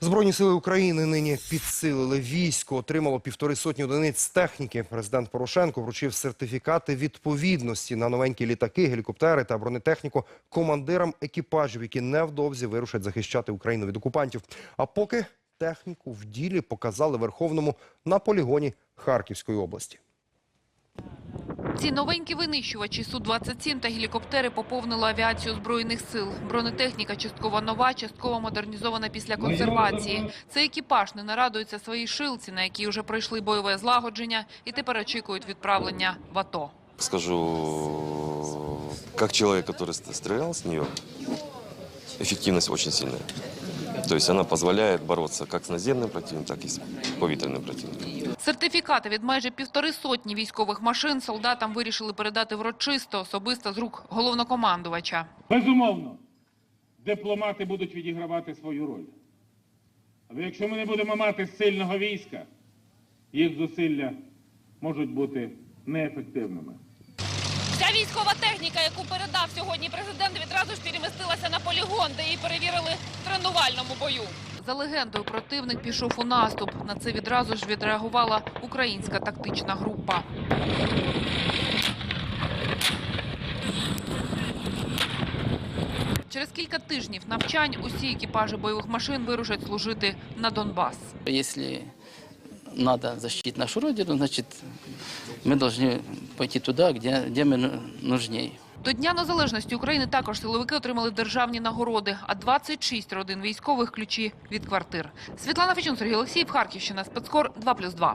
Збройні сили України нині підсилили військо, отримало півтори сотні одиниць техніки. Президент Порошенко вручив сертифікати відповідності на новенькі літаки, гелікоптери та бронетехніку командирам екіпажів, які невдовзі вирушать захищати Україну від окупантів. А поки техніку в ділі показали Верховному на полігоні Харківської області. Ці новенькі винищувачі Су-27 та гелікоптери поповнили авіацію Збройних сил. Бронетехніка частково нова, частково модернізована після консервації. Цей екіпаж не нарадується своїй шилці, на якій вже пройшли бойове злагодження і тепер очікують відправлення в АТО. Скажу, как человек, который ст- стрелял с нее, эффективность очень сильная. То есть она позволяет бороться как с наземным противником, так и с повітряним противником. Сертифікати від майже півтори сотні військових машин солдатам вирішили передати врочисто, особисто з рук головнокомандувача. Безумовно, дипломати будуть відігравати свою роль. Але якщо ми не будемо мати сильного війська, їх зусилля можуть бути неефективними. Вся військова техніка, яку передав сьогодні президент, відразу ж перемістилася на полігон, де її перевірили тренувальному бою. За легендою, противник пішов у наступ. На це відразу ж відреагувала українська тактична група. Через кілька тижнів навчань усі екіпажі бойових машин вирушать служити на Донбас. Если надо защитить нашу родину, значит, мы должны пойти туда, где, где мы ну- нужней. До Дня Незалежності України також силовики отримали державні нагороди, а 26 родин військових ключі від квартир. Світлана Фічун, Сергій Олексіїв, Харківщина, спецкор 2+,2.